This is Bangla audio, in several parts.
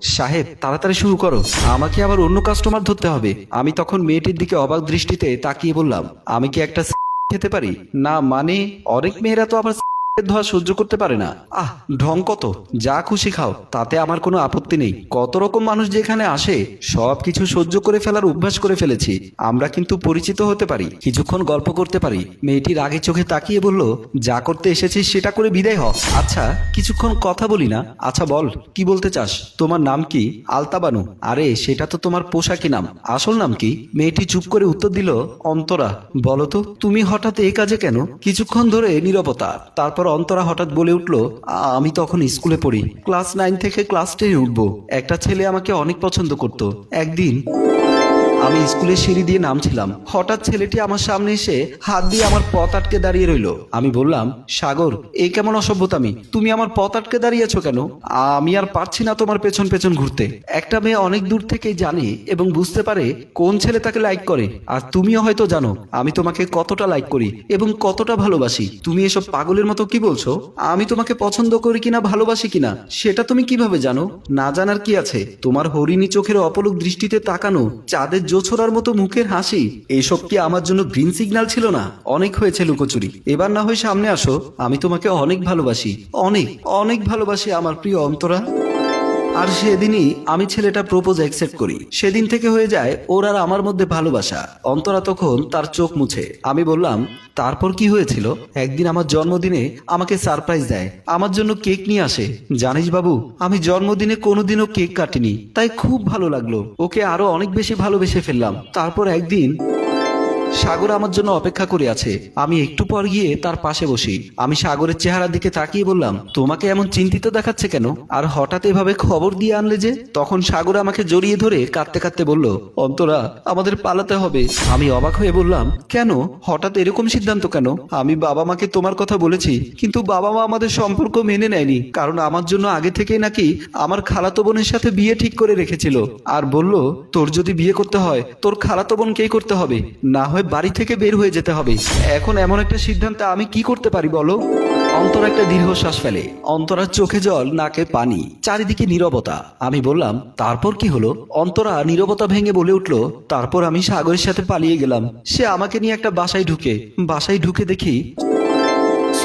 সাহেব, তাড়াতাড়ি শুরু করো। আমাকে আবার অন্য কাস্টমার ধরতে হবে। আমি তখন মেয়েটির দিকে অবাক দৃষ্টিতে তাকিয়ে বললাম, আমি কি একটা খেতে পারি? না মানে অনেক মেয়েরা তো আবার ধোয়া সহ্য করতে পারে না। আহ, ঢং কত? যা খুশি খাও, তাতে আমার কোনো আপত্তি নেই। কত রকম মানুষ যেখানে আসে সব কিছু সহ্য করে ফেলার অভ্যাস করে ফেলেছি। আমরা কিন্তু পরিচিত হতে পারি, কিছুক্ষণ গল্প করতে পারি। মেয়েটির আগে চোখে তাকিয়ে বলল, যা করতে এসেছিস সেটা করে বিদায় হ। আচ্ছা কিছুক্ষণ কথা বলি না? আচ্ছা বল, কি বলতে চাস? তোমার নাম কি? আলতাবানু আরে, সেটা তো তোমার পোশাকি নাম। আসল নাম কি? মেয়েটি চুপ করে উত্তর দিল, অন্তরা। বলো তো, তুমি হঠাৎ এই কাজে কেন? কিছুক্ষণ ধরে নীরবতা, তারপর অন্তরা হঠাৎ বলে উঠল আমি তখন স্কুলে পড়ি। ক্লাস নাইন থেকে ক্লাস টেনে উঠবো। একটা ছেলে আমাকে অনেক পছন্দ করত। একদিন আমি স্কুলের সিঁড়ি দিয়ে নামছিলাম। হঠাৎ ছেলেটি আমার সামনে এসে হাত দিয়ে আমার পথ আটকে দাঁড়িয়ে রইল। আমি বললাম, সাগর এই কেমন অসভ্যতামি। তুমি আমার পথ আটকে দাঁড়িয়েছো কেন? আমি আর পারছি না তোমার পেছন পেছন ঘুরতে। একটা মেয়ে অনেক দূর থেকেই জানে এবং বুঝতে পারে কোন ছেলে তাকে লাইক করে। আর তুমিও হয়তো জানো, আমি তোমাকে কতটা লাইক করি এবং কতটা ভালোবাসি। তুমি এসব পাগলের মতো কি বলছো? আমি তোমাকে পছন্দ করি কিনা, ভালোবাসি কিনা, সেটা তুমি কীভাবে জানো? না জানার কি আছে? তোমার হরিণী চোখের অপলক দৃষ্টিতে তাকানো চাঁদের জোছরার মতো মুখের হাসি, এসব কি আমার জন্য গ্রিন সিগন্যাল ছিল না? অনেক হয়েছে লুকোচুরি। এবার না হয় সামনে আসো, আমি তোমাকে অনেক ভালোবাসি। অনেক অনেক ভালোবাসি আমার প্রিয় অন্তরা। আর সেদিনই আমি ছেলেটা প্রপোজ অ্যাকসেপ্ট করি। সেদিন থেকে হয়ে যায়, ওর আর আমার মধ্যে ভালোবাসা। অন্তরা তখন তার চোখ মুছে। আমি বললাম, তারপর কি হয়েছিল? একদিন আমার জন্মদিনে আমাকে সারপ্রাইজ দেয়। আমার জন্য কেক নিয়ে আসে। জানিস বাবু, আমি জন্মদিনে কোনোদিনও কেক কাটিনি। তাই খুব ভালো লাগল। ওকে আরও অনেক বেশি ভালোবেসে ফেললাম। তারপর একদিন সাগর আমার জন্য অপেক্ষা করে আছে। আমি একটু পর গিয়ে তার পাশে বসি। আমি সাগরের চেহারার দিকে তাকিয়ে বললাম, তোমাকে এমন চিন্তিত দেখাচ্ছে কেন? আর হঠাৎ এভাবে খবর দিয়ে আনলে যে? তখন সাগর আমাকে জড়িয়ে ধরে কাঁদতে কাঁদতে বলল, অন্তরা, আমাদের পালাতে হবে। আমি অবাক হয়ে বললাম, কেন? হঠাৎ এরকম সিদ্ধান্ত কেন? আমি বাবা মাকে তোমার কথা বলেছি, কিন্তু বাবা মা আমাদের সম্পর্ক মেনে নেয়নি, কারণ আমার জন্য আগে থেকেই নাকি আমার খালাতো বোনের সাথে বিয়ে ঠিক করে রেখেছিল। আর বলল, তোর যদি বিয়ে করতে হয়, তোর খালাতো বোনকেই করতে হবে? না হয় বাড়ি থেকে বের হয়ে যেতে হবে। এখন এমন একটা সিদ্ধান্ত আমি কি করতে পারি বলো? অন্তর একটা দীর্ঘশ্বাস ফেলে। অন্তরার চোখে জল, নাকে পানি। চারিদিকে নীরবতা। আমি বললাম, তারপর কি হলো? অন্তরা নীরবতা ভেঙে বলে উঠল, তারপর আমি সাগরের সাথে পালিয়ে গেলাম। সে আমাকে নিয়ে একটা বাসায় ঢুকে। বাসায় ঢুকে দেখি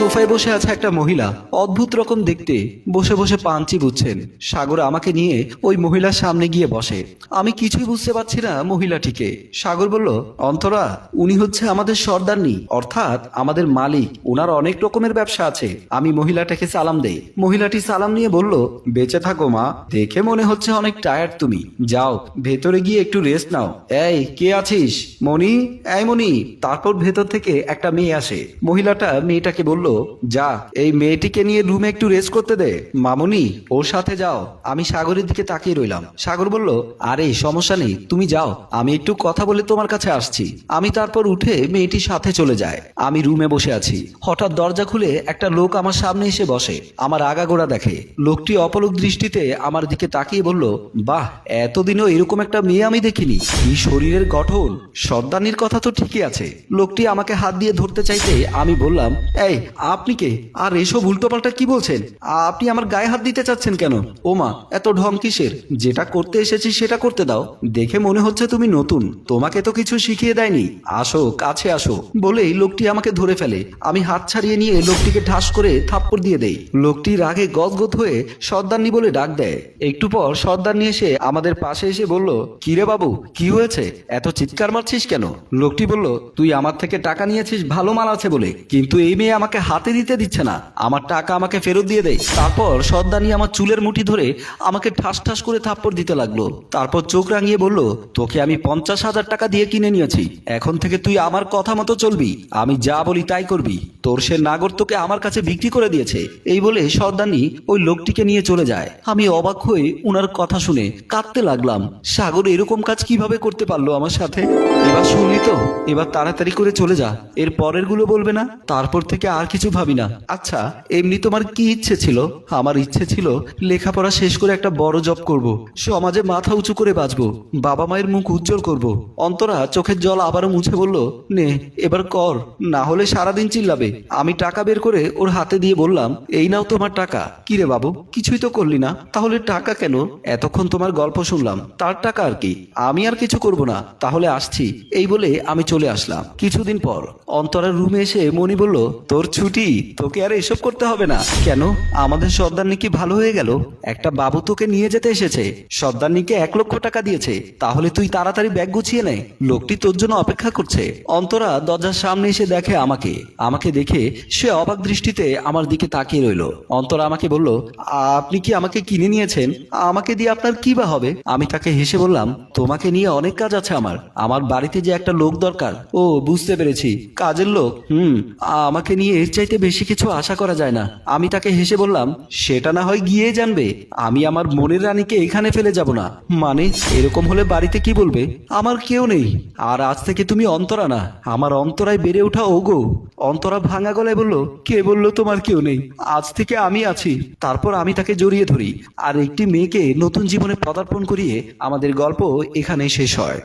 সোফায় বসে আছে একটা মহিলা। অদ্ভুত রকম দেখতে। বসে বসে পাঞ্চি বুঝছেন। সাগর আমাকে নিয়ে ওই মহিলার সামনে গিয়ে বসে। আমি কিছুই বুঝতে পারছি না মহিলাটিকে। সাগর বলল, অন্তরা, উনি হচ্ছে আমাদের সর্দারনি। অর্থাৎ আমাদের মালিক। ওনার অনেক রকমের ব্যবসা আছে। আমি মহিলাটাকে সালাম দেই। মহিলাটি সালাম নিয়ে বলল, বেঁচে থাকো মা। দেখে মনে হচ্ছে অনেক টায়ার্ড তুমি। যাও, ভেতরে গিয়ে একটু রেস্ট নাও। এই, কে আছিস? মনি এই মনি তারপর ভেতর থেকে একটা মেয়ে আসে। মহিলাটা মেয়েটাকে বলল যা, এই মেয়েটিকে নিয়ে রুমে একটু রেস্ট করতে দে। মামুনি, ওর সাথে যাও। আমি সাগরের দিকে তাকিয়ে রইলাম। সাগর বলল, আরে, সমস্যা নেই, তুমি যাও। আমি একটু কথা বলে তোমার কাছে আসছি। আমি তারপর উঠে মেয়েটির সাথে চলে যায় আমি রুমে বসে আছি। হঠাৎ দরজা খুলে একটা লোক আমার সামনে এসে বসে। আমার আগাগোড়া দেখে। লোকটি অপলক দৃষ্টিতে আমার দিকে তাকিয়ে বলল, বাহ, এতদিনও এরকম একটা মেয়ে আমি দেখিনি। এই শরীরের গঠন? সর্দানির কথা তো ঠিকই আছে। লোকটি আমাকে হাত দিয়ে ধরতে চাইতে আমি বললাম, এই আপনি কে? আর এসব উল্টোপাল্টা কি বলছেন? আপনি আমার গায়ে হাত দিতে চাচ্ছেন কেন? ওমা, এত ঢং কিসের? যেটা করতে এসেছি সেটা করতে দাও। দেখে মনে হচ্ছে তুমি নতুন। তোমাকে তো কিছু শিখিয়ে দেয়নি। আসো, কাছে আসো। বলেই লোকটি আমাকে ধরে ফেলে। আমি হাত ছাড়িয়ে নিয়ে লোকটিকে ঠাস করে থাপ্পড় দিয়ে দেই। লোকটি রাগে গদগদ হয়ে সর্দারনি বলে ডাক দেয়। একটু পর সর্দারনি এসে আমাদের পাশে এসে বলল, কিরে বাবু, কি হয়েছে? এত চিৎকার মারছিস কেন? লোকটি বলল, তুই আমার থেকে টাকা নিয়েছিস, ভালো মাল আছে বলে। কিন্তু এই মেয়ে আমাকে হাতে দিতে দিচ্ছে না। আমার টাকা আমাকে ফেরত দিয়ে দেয় তারপর সর্দানি আমার চুলের মুঠি ধরে আমাকে ঠাস ঠাস করে থাপ্পড় দিতে লাগল। তারপর চোখ রাঙিয়ে বলল, তোকে আমি পঞ্চাশ হাজার টাকা দিয়ে কিনে নিয়েছি। এখন থেকে তুই আমার কথা মতো চলবি। আমি যা বলি তাই করবি। তোর সে নাগর তোকে আমার কাছে বিক্রি করে দিয়েছে। এই বলে সর্দানি ওই লোকটিকে নিয়ে চলে যায়। আমি অবাক হয়ে উনার কথা শুনে কাঁদতে লাগলাম। সাগর এরকম কাজ কীভাবে করতে পারল আমার সাথে? এবার শুনলি তো? এবার তাড়াতাড়ি করে চলে যা। এর পরেরগুলো বলবে না? তারপর থেকে আর কিছু ভাবি না। আচ্ছা এমনি তোমার কি ইচ্ছে ছিল? আমার ইচ্ছে ছিল লেখাপড়া শেষ করে একটা বড় জব করব। সমাজে মাথা উঁচু করে বাঁচবো, বাবা মায়ের মুখ উজ্জ্বল করব। অন্তরা চোখের জল আবারও মুছে বলল, নে, এবার কর, না হলে সারাদিন চিল্লাবে। আমি টাকা বের করে ওর হাতে দিয়ে বললাম, এই নাও তোমার টাকা। কি রে বাবু, কিছুই তো করলি না, তাহলে টাকা কেন? এতক্ষণ তোমার গল্প শুনলাম, তার টাকা আর কি। আমি আর কিছু করব না, তাহলে আসছি। এই বলে আমি চলে আসলাম। কিছুদিন পর অন্তরার রুমে এসে মনি বলল, তোর ছুটি? তোকে আর এসব করতে হবে না। কেন? আমাদের সর্দারনি কি ভালো হয়ে গেল? একটা বাবু তোকে নিয়ে যেতে এসেছে। সর্দারনিকে এক লক্ষ টাকা দিয়েছে। তাহলে তুই তাড়াতাড়ি ব্যাগ গুছিয়ে নে। লোকটি তোর জন্য অপেক্ষা করছে। অন্তরা দরজার সামনে এসে দেখে আমাকে। আমাকে দেখে সে অবাক দৃষ্টিতে আমার দিকে তাকিয়ে রইল। অন্তরা আমাকে বলল, আপনি কি আমাকে কিনে নিয়েছেন? আমাকে দিয়ে আপনার কি বা হবে? আমি তাকে হেসে বললাম, তোমাকে নিয়ে অনেক কাজ আছে আমার। আমার বাড়িতে যে একটা লোক দরকার। ও, বুঝতে পেরেছি। কাজের লোক? হুম, আমাকে নিয়ে চাইতে বেশি কিছু আশা করা যায় না। আমি তাকে হেসে বললাম, সেটা না হয় গিয়ে জানবে। আমি আমার মনের রানীকে এখানে ফেলে যাব না। মানে এরকম হলে বাড়িতে কি বলবে? আমার কেউ নেই। আর আজ থেকে তুমি অন্তরা না। আমার অন্তরায় বেড়ে ওঠা ওগো। অন্তরা ভাঙা গলায় বলল, কে বলল তোমার কেউ নেই? আজ থেকে আমি আছি। তারপর আমি তাকে জড়িয়ে ধরি। আর একটি মেয়েকে নতুন জীবনে পদার্পণ করিয়ে আমাদের গল্প এখানে শেষ হয়।